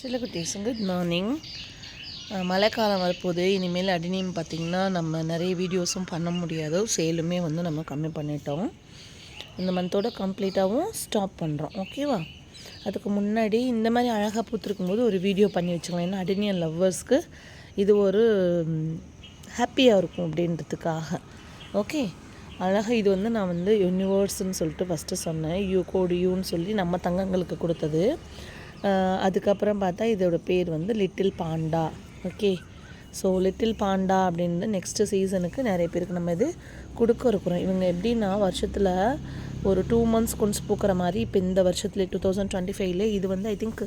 சில்லக்குட்டீஸ் good morning மழைக்காலம் வரப்போது இனிமேல் அடினியம் பார்த்திங்கன்னா நம்ம நிறைய வீடியோஸும் பண்ண முடியாது. சேலுமே வந்து நம்ம கம்மி பண்ணிட்டோம். இந்த மந்தோட கம்ப்ளீட்டாகவும் ஸ்டாப் பண்ணுறோம் ஓகேவா அதுக்கு முன்னாடி இந்த மாதிரி அழகாக பூத்துருக்கும் போது ஒரு வீடியோ பண்ணி வச்சுக்கலாம். ஏன்னா அடினியன் லவ்வர்ஸ்க்கு இது ஒரு ஹாப்பியாக இருக்கும் அப்படின்றதுக்காக. ஓகே அழகாக இது வந்து நான் வந்து யூனிவர்ஸ்ன்னு சொல்லிட்டு ஃபஸ்ட்டு சொன்னேன். யூ கோடு யூன்னு சொல்லி நம்ம தங்கங்களுக்கு கொடுத்தது. அதுக்கப்புறம் பார்த்தா இதோட பேர் வந்து little panda. Okay. So little panda அப்படின்னு நெக்ஸ்ட்டு சீசனுக்கு நிறைய பேருக்கு நம்ம இது கொடுக்க இருக்கிறோம். இவங்க எப்படின்னா வருஷத்தில் ஒரு டூ மந்த்ஸ் கொண்டு பூக்கிற மாதிரி இப்போ இந்த வருஷத்துல டூ தௌசண்ட் டுவெண்ட்டி ஃபைவ்ல இது வந்து ஐ திங்க்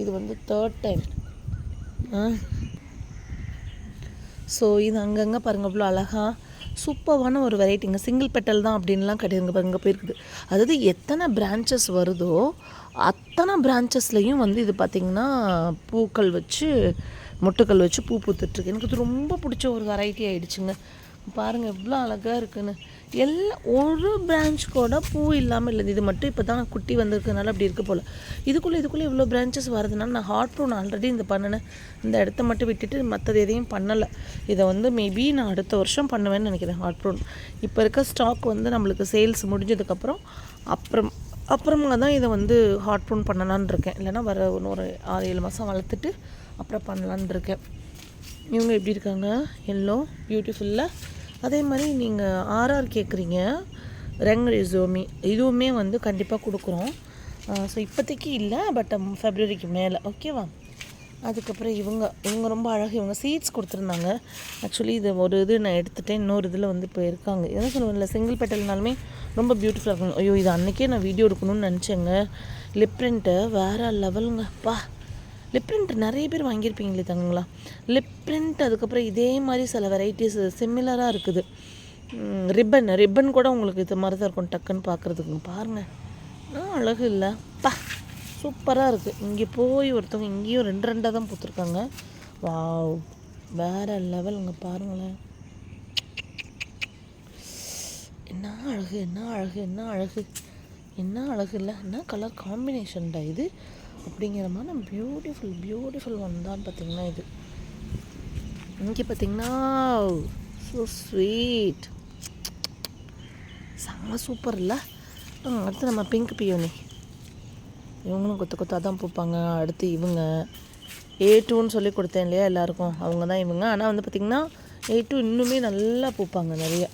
இது வந்து தேர்ட் டைம் ஸோ இது அங்கங்கே பாருங்கள் இவ்வளோ அழகாக சூப்பரான ஒரு வெரைட்டிங்க சிங்கிள் பெட்டல் தான் அப்படின்லாம் கிடையாது பாருங்க போயிருக்குது. அதாவது எத்தனை பிரான்ச்சஸ் வருதோ அத்தனை பிரான்ச்சஸ்லேயும் வந்து இது பார்த்திங்கன்னா பூக்கள் வச்சு மொட்டுக்கள் வச்சு பூ பூத்துட்ருக்கு எனக்கு இது ரொம்ப பிடிச்ச ஒரு வெரைட்டி ஆகிடுச்சுங்க பாருங்கள் எவ்வளோ அழகாக இருக்குன்னு. எல்லா ஒரு பிரான்ச் கூட பூ இல்லாமல் இல்லை. இது மட்டும் இப்போ தான் குட்டி வந்திருக்கனால அப்படி இருக்குது போல். இதுக்குள்ளே இதுக்குள்ளே இவ்வளோ பிரான்ச்சஸ் வரதுனால நான் ஹார்ட் ப்ரூன் ஆல்ரெடி இந்த பண்ணினேன் இந்த இடத்த மட்டும் விட்டுட்டு மற்றது எதையும் பண்ணலை. இதை வந்து மேபி நான் அடுத்த வருஷம் பண்ணுவேன்னு நினைக்கிறேன் ஹார்ட் ப்ரூன் இப்போ இருக்க ஸ்டாக் வந்து நம்மளுக்கு சேல்ஸ் முடிஞ்சதுக்கப்புறம் அப்புறம் அப்புறமா தான் இதை வந்து ஹார்ட் ப்ரூன் பண்ணலான்னு இருக்கேன். இல்லைன்னா வர இன்னொரு ஆறு ஏழு மாதம் வளர்த்துட்டு அப்புறம் பண்ணலான்னு இருக்கேன். இவங்க எப்படி இருக்காங்க? எல்லோ பியூட்டிஃபுல்லாக அதே மாதிரி நீங்கள் ஆர்ஆர் கேட்குறீங்க ரெங் ரிசோமி இதுவுமே வந்து கண்டிப்பாக கொடுக்குறோம். ஸோ இப்போதைக்கு இல்லை பட் ஃபெப்ரவரிக்கு um, மேலே. ஓகேவா அதுக்கப்புறம் இவங்க இவங்க ரொம்ப அழகு இவங்க சீட்ஸ் கொடுத்துருந்தாங்க. ஆக்சுவலி இது ஒரு இது நான் எடுத்துட்டேன். இன்னொரு இதில் வந்து இப்போ இருக்காங்க என்ன சொல்லுவேன்ல சிங்கிள் பெட்டல்னாலுமே ரொம்ப பியூட்டிஃபுல்லாக இருக்கும். ஐயோ இது அன்றைக்கே நான் வீடியோ எடுக்கணும்னு நினச்சேங்க. லிப் பிரிண்ட்டு வேறு லெவலுங்க பா லிப் பிரிண்ட் நிறைய பேர் வாங்கியிருப்பீங்களே தங்கங்களா? லிப் பிரிண்ட் அதுக்கப்புறம் இதே மாதிரி சில வெரைட்டிஸ் சிமிலராக இருக்குது. ரிப்பன் ரிப்பன் கூட உங்களுக்கு இது மாதிரி தான் இருக்கும். டக்குன்னு பார்க்குறதுக்கு பாருங்கள் ஆ, அழகு இல்லை. பா. சூப்பராக இருக்குது இங்கே போய் ஒருத்தவங்க இங்கேயும் ரெண்டு ரெண்டாக தான் பூத்துருக்காங்க. வாவ். வேறு லெவலுங்க பாருங்களேன். என்ன அழகு என்ன அழகு என்ன அழகு. என்ன அழகு இல்லை. என்ன கலர் காம்பினேஷன்டா இது? அப்படிங்கிற மாதிரி பியூட்டிஃபுல் பியூட்டிஃபுல் ஒன் தான் பார்த்தீங்கன்னா இது. இங்கே பார்த்தீங்கன்னா ஸோ ஸ்வீட் செம்ம சூப்பர் இல்லை. அடுத்து நம்ம பிங்க் பியோனி இவங்களும் கொத்து கொத்தாக தான் பூப்பாங்க. அடுத்து இவங்க. ஏ டூன்னு சொல்லி கொடுத்தேன் இல்லையா எல்லாருக்கும்? அவங்க தான் இவங்க. ஆனால் வந்து பார்த்திங்கன்னா ஏ டூ இன்னுமே நல்லா பூப்பாங்க நிறைய.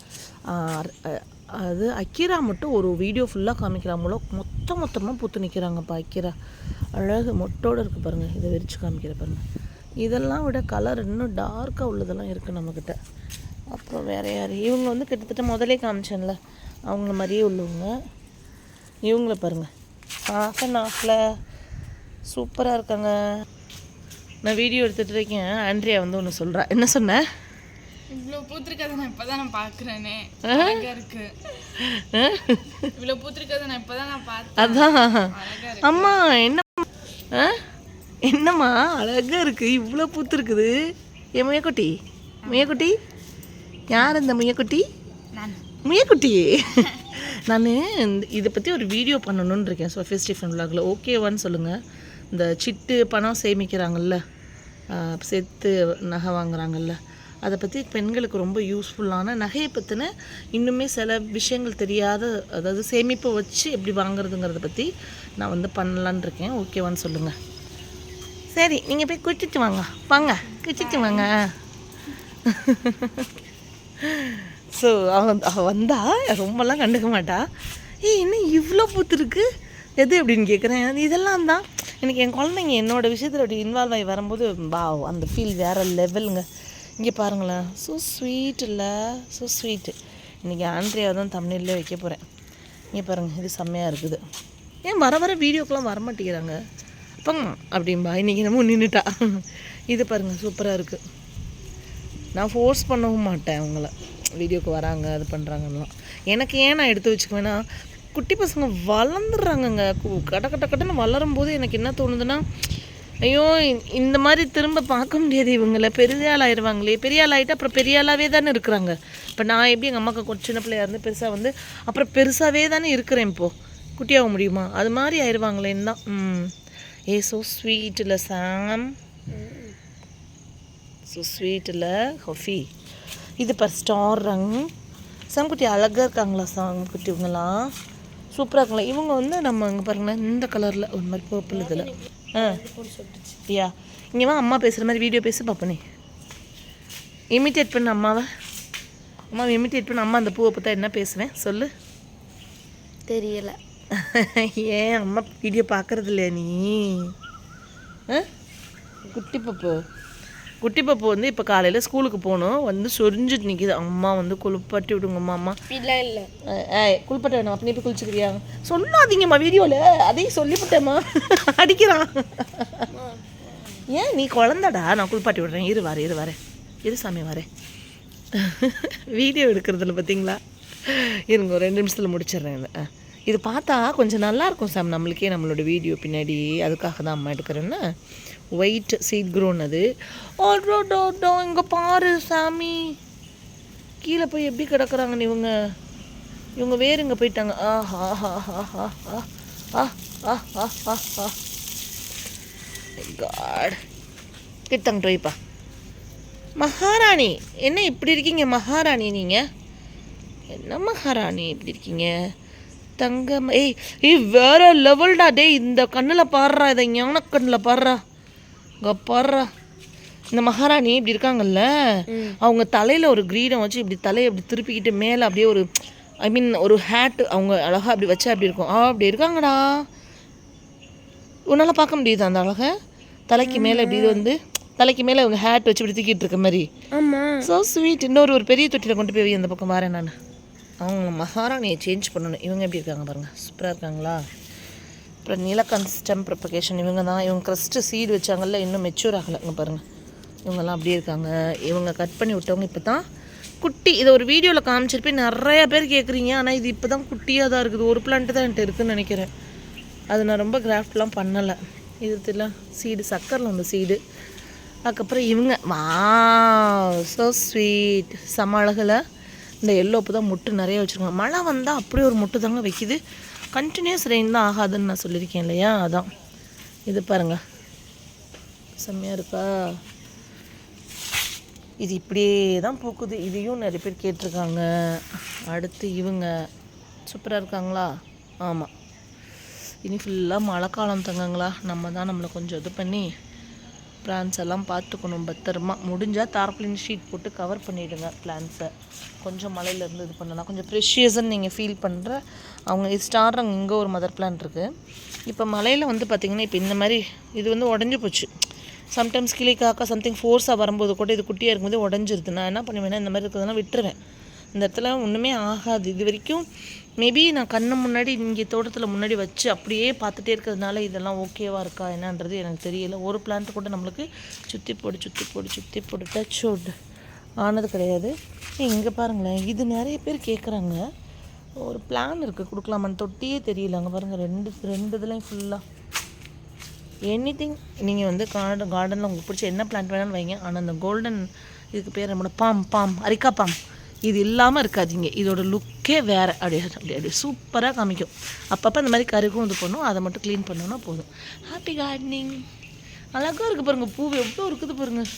அது அக்கீரா மட்டும் ஒரு வீடியோ ஃபுல்லாக காமிக்கிறாங்களோ மொத்த மொத்தமாக பூத்து நிற்கிறாங்கப்பா அக்கீரா. அழகு மொட்டோடு இருக்குது பாருங்கள் இதை விரித்து காமிக்கிற பாருங்கள் இதெல்லாம் விட கலர் இன்னும் டார்க்காக உள்ளதெல்லாம் இருக்குது நம்மக்கிட்ட அப்புறம் வேறு யார்? இவங்க வந்து கிட்டத்தட்ட முதலே காமிச்சேன்ல. அவங்கள மாதிரியே உள்ளவங்க. இவங்கள பாருங்கள் ஆஃப் அண்ட் ஆஃபில் சூப்பராக இருக்காங்க. நான் வீடியோ எடுத்துகிட்டு இருக்கேன். ஆண்ட்ரியா வந்து ஒன்று சொல்கிறா என்ன சொன்ன? இவ்வளோ பூத்திருக்கதை நான் இப்பதான் நான் பார்க்குறேனே அழகா இருக்கு. இவ்வளோ பூத்திருக்கதை நான் இப்பதான் நான் பார்த்தேன். அதான். அம்மா என்ன? என்னம்மா? அழகாக இருக்குது இவ்வளோ பூத்துருக்குது. என் முயக்குட்டி? முயக்குட்டி? யார் இந்த முயக்குட்டி? முயக்குட்டி. நான் இதை பற்றி ஒரு வீடியோ பண்ணணும்னு இருக்கேன். ஸோ ஃபெஸ்டிஃபன் விலாகில் ஓகேவான்னு சொல்லுங்கள் இந்த சிட்டு பணம் சேமிக்கிறாங்கல்ல செத்து சேர்த்து நகை வாங்குறாங்கல்ல அதை பற்றி பெண்களுக்கு ரொம்ப யூஸ்ஃபுல்லான நகையை பற்றின இன்னுமே சில விஷயங்கள் தெரியாத அதாவது சேமிப்பை வச்சு எப்படி வாங்குறதுங்கிறத பற்றி நான் வந்து பண்ணலான்னு இருக்கேன். ஓகேவான்னு சொல்லுங்கள் சரி நீங்கள் போய் குச்சிட்டு வாங்க. வாங்க குச்சிட்டு வாங்க. ஸோ அவன் அவள் வந்தா ரொம்பலாம் கண்டுக்க மாட்டா. ஏய் என்ன இவ்வளோ பூத்துருக்கு எது அப்படின்னு கேட்குறேன் இதெல்லாம் தான். எனக்கு என் குழந்தைங்க என்னோட விஷயத்தில் அப்படி இன்வால்வ் ஆகி வரும்போது வா அந்த ஃபீல் வேறு லெவலுங்க இங்கே பாருங்களேன். ஸோ ஸ்வீட் இல்லை ஸோ ஸ்வீட்டு இன்றைக்கி ஆண்ட்ரியா தான் தமிழ்லேயே வைக்க போகிறேன் இங்கே பாருங்கள் இது செம்மையாக இருக்குது. ஏன் வர வர வீடியோக்கெலாம் வரமாட்டேங்கிறாங்க அப்பங்க அப்படிம்பா இன்றைக்கி நம்ம நின்றுட்டா இது பாருங்கள் சூப்பராக இருக்குது நான் ஃபோர்ஸ் பண்ணவும் மாட்டேன் அவங்கள. வீடியோக்கு வராங்க அது பண்ணுறாங்கலாம் எனக்கு ஏன் நான் எடுத்து வச்சுக்குவேன்னா குட்டி பசங்க வளர்ந்துடுறாங்கங்க. கு- கட கட்ட கட்டன்னு வளரும் போது எனக்கு என்ன தோணுதுன்னா ஐயோ இந்த மாதிரி திரும்ப பார்க்க முடியாது இவங்கள. பெரிய ஆள் ஆயிடுவாங்களே பெரிய ஆள் ஆகிட்டு அப்புறம் பெரிய ஆளாகவே தானே இருக்கிறாங்க. இப்போ நான் எப்படி எங்கள் அம்மாக்கு ஒரு சின்ன பிள்ளையாக இருந்து பெருசாக வந்து அப்புறம் பெருசாகவே தானே இருக்கிறேன் இப்போது குட்டியாக முடியுமா? அது மாதிரி ஆயிடுவாங்களேன்னு தான். ம். ஏ ஸோ ஸ்வீட் இல்லை சாம். ஸோ ஸ்வீட் இல்லை இது பர் ஸ்டார் ரங். சாம்குட்டி அழகாக இருக்காங்களா சாம்குட்டி இவங்கெல்லாம்? சூப்பராக இருக்காங்களா? இவங்க வந்து நம்ம இங்கே பாருங்களேன் இந்த கலரில் ஒரு மாதிரி பர்பிள் இதில். ஆ. யா. இங்கே வா அம்மா பேசுகிற மாதிரி வீடியோ பேசி பார்ப்பனே இமிட்டேட் பண்ண அம்மாவை. அம்மா இமிட்டேட் பண்ண. அம்மா அந்த பூவை பார்த்தா என்ன பேசுவேன்? சொல்லு. தெரியல. ஏன் அம்மா வீடியோ பார்க்கறது இல்லையா நீ? குட்டி பப்பு. குட்டி பப்பு வந்து இப்போ காலையில் ஸ்கூலுக்கு போகணும் வந்து சொரிஞ்சிட்டு நிற்கிது அம்மா வந்து குளிப்பாட்டி விடுங்கம்மா அம்மா இல்லை. ஏய் குளிப்பாட்ட வேணும். அப்படி போய் குளிச்சுக்கிறியா? சொல்லாதீங்கம்மா வீடியோவில் அதையும் சொல்லிவிட்டேம்மா. அடிக்கிறான். ஏன் நீ குழந்தடா? நான் குளிப்பாட்டி விடுறேன். இரு வரேன் இரு வரேன் இரு சாமி வரேன் வீடியோ எடுக்கிறதுல பார்த்தீங்களா இருங்க ஒரு ரெண்டு நிமிஷத்தில் முடிச்சிடுறேன் இதை. ஆ. இது பார்த்தா கொஞ்சம் நல்லா இருக்கும் சாம். நம்மளுக்கே நம்மளோட வீடியோ பின்னாடி. அதுக்காக தான் அம்மா எடுக்கிறேன்னு. ஒயிட் சீட் க்ரோன் அது. ஓ இங்கே பாரு சாமி. கீழே போய் எப்படி கிடக்குறாங்கன்னு இவங்க? இவங்க வேறு இங்கே போயிட்டாங்க. ஆஹா ஆஹா ஆஹா ஆ ஆ ஆ ஆ ஆ காட் கிட்டங்க டோய்ப்பா மகாராணி என்ன இப்படி இருக்கீங்க மகாராணி நீங்கள் என்ன மகாராணி இப்படி இருக்கீங்க? தங்கம் ஏய் ஏய் வேற லெவல்டா டேய் இந்த கண்ணில் பாடுறா இதை ஞான கண்ணில் பாடுறா. இங்கே இந்த மகாராணி இப்படி இருக்காங்கல்ல அவங்க தலையில் ஒரு கிரீடம் வச்சு இப்படி தலையை இப்படி திருப்பிக்கிட்டு மேலே அப்படியே ஒரு ஐ மீன் ஒரு ஹேட் அவங்க அழகாக அப்படி வச்சா அப்படி இருக்கும்? ஆ அப்படி இருக்காங்கடா. உன்னால் பார்க்க முடியுது அந்த அழகை? தலைக்கு மேலே இப்படி இது வந்து தலைக்கு மேலே அவங்க ஹேட் வச்சு இப்படி தூக்கிட்டு இருக்க மாதிரி. ஸோ ஸ்வீட் இன்னொரு ஒரு பெரிய தொட்டியில் கொண்டு போய் அந்த பக்கம் வரேன் நான். அவங்க மகாராணியை சேஞ்ச் பண்ணணும். இவங்க எப்படி இருக்காங்க பாருங்கள் சூப்பராக இருக்காங்களா? அப்புறம் நீலகாந்த் ஸ்டெம் ப்ரிப்பகேஷன் இவங்க தான் இவங்க க்ரஸ்ட்டு சீடு வச்சாங்கல்ல இன்னும் மெச்சூர் ஆகலைங்க பாருங்கள் இவங்கெல்லாம் அப்படியே இருக்காங்க. இவங்க கட் பண்ணி விட்டவங்க இப்போ தான் குட்டி. இதை ஒரு வீடியோவில் காமிச்சிருப்பேன். நிறையா பேர் கேட்குறீங்க ஆனால் இது இப்போ தான் குட்டியாக தான் இருக்குது. ஒரு பிளான்ட்டு தான் என்கிட்ட இருக்குதுன்னு நினைக்கிறேன். அது நான் ரொம்ப கிராஃப்ட்லாம் பண்ணலை. இது எல்லாம் சீடு சக்கரில் வந்த சீடு அதுக்கப்புறம் இவங்க வா ஸோ ஸ்வீட் சம அழகில் இந்த எல்லோப்பு தான் முட்டு நிறைய வச்சுருக்காங்க. மழை வந்தால் அப்படியே ஒரு முட்டு தாங்க வைக்குது. கண்டினியூஸ் ரெயின் தான் ஆகாதுன்னு நான் சொல்லியிருக்கேன் இல்லையா? அதான். இது பாருங்கள் செம்மையாக இருக்கா? இது இப்படியே தான் பூக்குது. இதையும் நிறைய பேர் கேட்டிருக்காங்க. அடுத்து இவங்க. சூப்பராக இருக்காங்களா? ஆமாம் இனி ஃபுல்லாக மழை காலம் தங்கங்களா? நம்ம தான் நம்மளை கொஞ்சம் இது பண்ணி பிளான்ஸ் எல்லாம் பார்த்துக்கணும் பத்திரமா. முடிஞ்சால் தார்பிளின் ஷீட் போட்டு கவர் பண்ணிவிடுங்க பிளான்ஸை கொஞ்சம் மலையிலேருந்து இது பண்ணலாம். கொஞ்சம் ப்ரெஷியஸ்ன்னு நீங்கள் ஃபீல் பண்ணுற அவங்க இது ஸ்டார்றங்க இங்கே ஒரு மதர் பிளான் இருக்குது இப்போ மழையில் வந்து பார்த்திங்கன்னா இப்போ இந்த மாதிரி இது வந்து உடஞ்சி போச்சு. சம்டைம்ஸ் கிளி காக்கா சம்திங் ஃபோர்ஸாக வரும்போது கூட இது குட்டியாக இருக்கும்போது உடஞ்சிருது. நான் என்ன பண்ணுவேன்னா இந்த மாதிரி இருக்கிறதுனா விட்டுருவேன். இந்த இடத்துல ஒன்றுமே ஆகாது. இது வரைக்கும் மேபி நான் கண்ணு முன்னாடி இங்கே தோட்டத்தில் முன்னாடி வச்சு அப்படியே பார்த்துட்டே இருக்கிறதுனால இதெல்லாம் ஓகேவாக இருக்கா என்னன்றது எனக்கு தெரியல. ஒரு பிளான்ட் கூட நம்மளுக்கு சுற்றி போடு சுற்றி போடு சுற்றி போடு டச் வுட் ஆனது கிடையாது. இங்கே பாருங்களேன் இது நிறைய பேர் கேட்குறாங்க ஒரு பிளான் இருக்குது கொடுக்கலாமான்னு தொட்டியே தெரியல. அங்கே பாருங்கள் ரெண்டு ரெண்டு இதுலேயும் ஃபுல்லாக எனி திங் நீங்கள் வந்து கார்டன் கார்டனில் உங்களுக்கு பிடிச்ச என்ன பிளான்ட் வேணாலும் வைங்க. ஆனால் அந்த கோல்டன் இதுக்கு பேர் நம்மளோட பாம் பாம் அரிக்கா பாம் இது இல்லாமல் இருக்காதிங்க. இதோட லுக்கே வேறு. அப்படியே அப்படி அப்படியே சூப்பராக காமிக்கும். அப்பப்போ அந்த மாதிரி கருகும் இது பண்ணும். அதை மட்டும் க்ளீன் பண்ணோன்னா போதும். ஹாப்பி கார்டனிங் அழகாக இருக்குது பாருங்கள் பூ எவ்வளோ இருக்குது பாருங்கள்